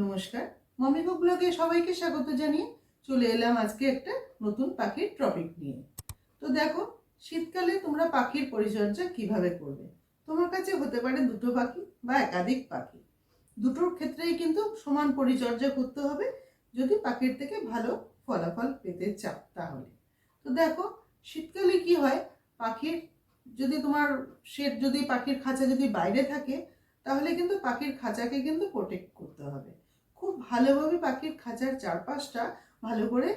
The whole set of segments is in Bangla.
নমস্কার। মমি বুক ব্লগে সবাইকে স্বাগত জানিয়ে চলে এলাম আজকে একটা নতুন পাখির টপিক নিয়ে। তো দেখো, শীতকালে তোমরা পাখির পরিচর্যা কীভাবে করবে? তোমার কাছে হতে পারে দুটো পাখি বা একাধিক পাখি। দুটোর ক্ষেত্রেই কিন্তু সমান পরিচর্যা করতে হবে যদি পাখির থেকে ভালো ফলাফল পেতে চাও তাহলে। তো দেখো, শীতকালে কি হয়? পাখির যদি তোমার শেড যদি পাখির খাঁচা যদি বাইরে থাকে, তাহলে কিন্তু পাখির খাঁচাকে কিন্তু প্রোটেক্ট করতে হবে। খুব ভালোভাবে পাখির খাঁচার চারপাশটা ভালো করে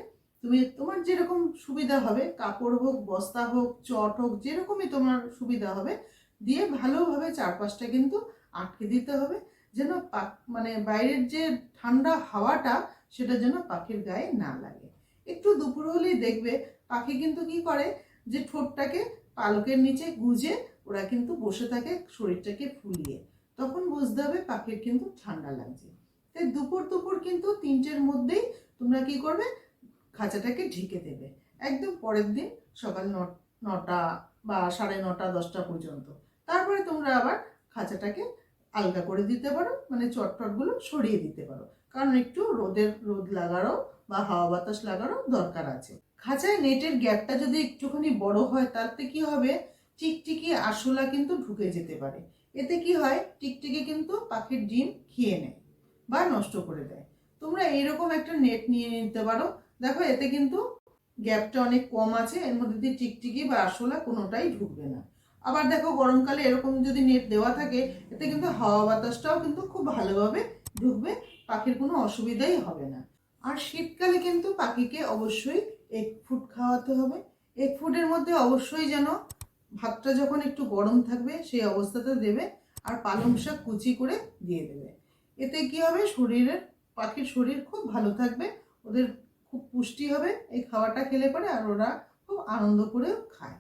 তুমি, তোমার যেরকম সুবিধা হবে, কাপড় হোক, বস্তা হোক, চট হোক, যেরকমই তোমার সুবিধা হবে, দিয়ে ভালোভাবে চারপাশটা কিন্তু আটকে দিতে হবে, যেন পাক মানে বাইরের যে ঠান্ডা হাওয়াটা, সেটা যেন পাখির গায়ে না লাগে। একটু দুপুর হলেই দেখবে, পাখি কিন্তু কি করে, যে ঠোঁটটাকে পালকের নিচে গুজে, ওরা কিন্তু বসে থাকে শরীরটাকে ফুলিয়ে। তখন বুঝতে হবে পাখির কিন্তু ঠান্ডা লাগছে। তাই দুপুর দুপুর কিন্তু তিনটের মধ্যেই তোমরা কি করবে? খাঁচাটাকে ঢেকে দেবে। একদম পরের দিন সকাল নটা বা সাড়ে নটা, দশটা পর্যন্ত। তারপরে তোমরা আবার খাঁচাটাকে আলগা করে দিতে পারো মানে চটটটগুলো সরিয়ে দিতে পারো। কারণ একটু রোদের, রোদ লাগারও বা হাওয়া বাতাস লাগারও দরকার আছে। খাঁচায় নেটের গ্যাপটা যদি একটুখানি বড় হয়, তাতে কি হবে? টিকটিকি আরশোলা কিন্তু ঢুকে যেতে পারে। এতে কি হয়? টিকটিকি কিন্তু পাখির ডিম খেয়ে নেয়। বা নষ্ট করে দেয়। তোমরা এইরকম একটা নেট নিয়ে নিতে পারো। দেখো, এতে কিন্তু গ্যাপটা অনেক কম আছে, এর মধ্যে দিয়ে টিকটিকি বা আরশোলা কোনোটাই ঢুকবে না। আবার দেখো, গরমকালে এরকম যদি নেট দেওয়া থাকে, এতে কিন্তু হাওয়া বাতাসটাও কিন্তু খুব ভালোভাবে ঢুকবে, পাখির কোনো অসুবিধাই হবে না। আর শীতকালে কিন্তু পাখিকে অবশ্যই এক ফুট খাওয়াতে হবে। এক ফুটের মধ্যে অবশ্যই যেন ভাতটা যখন একটু গরম থাকবে, সেই অবস্থাতে দেবে, আর পালং শাক কুচি করে দিয়ে দেবে। এতে কি হবে? শরীরের, পাখির শরীর খুব ভালো থাকবে, ওদের খুব পুষ্টি হবে, এই খাওয়াটা খেলে পরে আর ওরা খুব আনন্দ করেও খায়।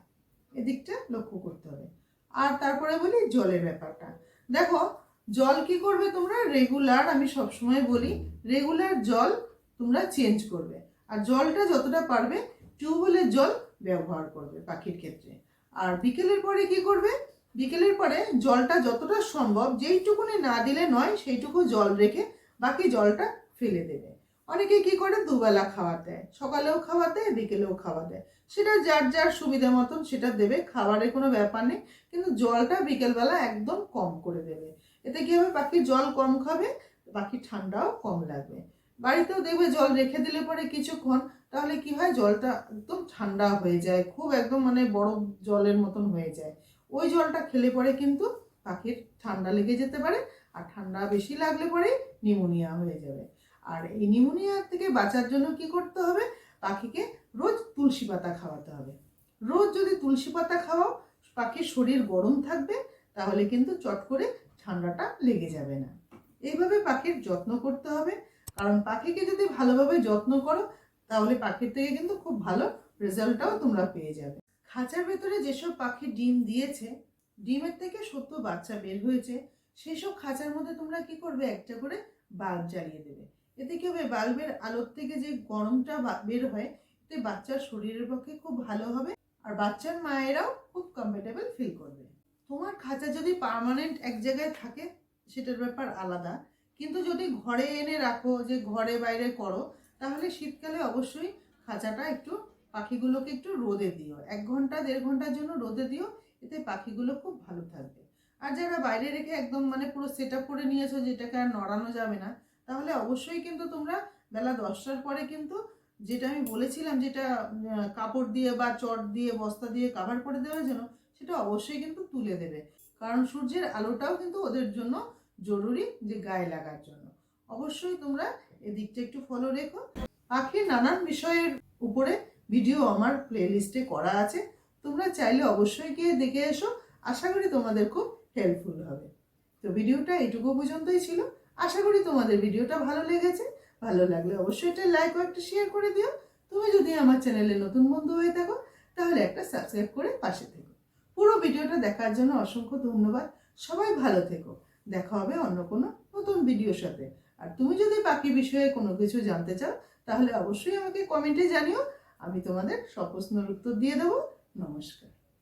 এদিকটা লক্ষ্য করতে হবে। আর তারপরে বলি জলের ব্যাপারটা। দেখো, জল কি করবে তোমরা? রেগুলার আমি সবসময় বলি রেগুলার জল তোমরা চেঞ্জ করবে। আর জলটা যতটা পারবে টিউবওয়েলের জল ব্যবহার করবে পাখির ক্ষেত্রে। আর বিকেলের পরে কি করবে? বিকেলের পরে জলটা যতটা সম্ভব যেইটুকুনি না দিলে নয়, সেইটুকু জল রেখে বাকি জলটা ফেলে দেবে। অনেকে কি করে? দুবেলা খাওয়া দেয়। সকালেও খাওয়া দেয়, বিকেলেও খাওয়া দেয়। সেটা যার যার সুবিধা মতন সেটা দেবে, খাবারের কোনো ব্যাপার নেই, কিন্তু জলটা বিকেলবেলা একদম কম করে দেবে। এতে কি হবে? পাখি জল কম খাবে পাখি ঠান্ডাও কম লাগবে। বাড়িতেও দেখবে জল রেখে দিলে পরে কিছুক্ষণ, তাহলে কি হয়? জলটা একদম ঠান্ডা হয়ে যায়, খুব একদম মানে বরফ জলের মতন হয়ে যায়। ওই জলটা খেলে পরে কিন্তু পাখির ঠান্ডা লেগে যেতে পারে, আর ঠান্ডা বেশি লাগলে পরে নিউমোনিয়া হয়ে যাবে। আর এই নিউমোনিয়া থেকে বাঁচার জন্য কি করতে হবে? পাখিকে রোজ তুলসী পাতা খাওয়াতে হবে। রোজ যদি তুলসী পাতা খাওয়াও, পাখির শরীর গরম থাকবে, তাহলে কিন্তু চট করে ঠান্ডাটা লেগে যাবে না। এইভাবে পাখির যত্ন করতে হবে। কারণ পাখিকে যদি ভালোভাবে যত্ন করো, তাহলে পাখির থেকে কিন্তু খুব ভালো রেজাল্টটাও তোমরা পেয়ে যাবে। খাঁচার ভেতরে যেসব পাখি ডিম দিয়েছে, ডিমের থেকে সত্য বাচ্চা বের হয়েছে সেই সব খাঁচার মধ্যে তোমরা কি করবে? একটা করে বাল্ব জ্বালিয়ে দেবে। এতে কি হবে? বাল্বের আলোর থেকে যে গরমটা বের হয়, এতে বাচ্চার শরীরের পক্ষে খুব ভালো হবে আর বাচ্চার মায়েরাও খুব কমফোর্টেবল ফিল করবে। তোমার খাঁচা যদি পার্মানেন্ট এক জায়গায় থাকে, সেটার ব্যাপার আলাদা। কিন্তু যদি ঘরে এনে রাখো, যে ঘরে বাইরে করো, তাহলে শীতকালে অবশ্যই খাঁচাটা একটু পাখিগুলোকে একটু রোদে দিও। এক ঘণ্টা, দেড় ঘণ্টার জন্য রোদে দিও, এতে পাখিগুলো খুব ভালো থাকবে। আর যারা বাইরে রেখে একদম মানে পুরো সেট করে নিয়েছো যেটাকে আর নড়ানো যাবে না, তাহলে অবশ্যই কিন্তু তোমরা বেলা দশটার পরে কিন্তু যেটা আমি বলেছিলাম যেটা কাপড় দিয়ে বা চট দিয়ে, বস্তা দিয়ে কাভার করে দেওয়ার জন্য সেটা অবশ্যই কিন্তু তুলে দেবে। কারণ সূর্যের আলোটাও কিন্তু ওদের জন্য জরুরি যে গায়ে লাগার জন্য। অবশ্যই তোমরা এদিকটা একটু ফলো রেখো। পাখির নানান বিষয়ের উপরে ভিডিও আমার প্লেলিস্টে করা আছে। তোমরা চাইলে অবশ্যই গিয়ে দেখে এসো। আশা করি তোমাদের খুব হেল্পফুল হবে। তো ভিডিওটা এটুকু পর্যন্তই ছিল। আশা করি তোমাদের ভিডিওটা ভালো লেগেছে। ভালো লাগলে অবশ্যই একটা লাইক ও একটা শেয়ার করে দিও। তুমি যদি আমার চ্যানেলে নতুন বন্ধু হয়ে থাকো, তাহলে একটা সাবস্ক্রাইব করে পাশে থেকো। পুরো ভিডিওটা দেখার জন্য অসংখ্য ধন্যবাদ। সবাই ভালো থেকো। দেখা হবে অন্য কোনো নতুন ভিডিওর সাথে। আর তুমি যদি বাকি বিষয়ে কোনো কিছু জানতে চাও, তাহলে অবশ্যই আমাকে কমেন্টে জানিও। আমি তোমাদের সপ্রশ্নের প্রশ্নের উত্তর দিয়ে দেবো। নমস্কার।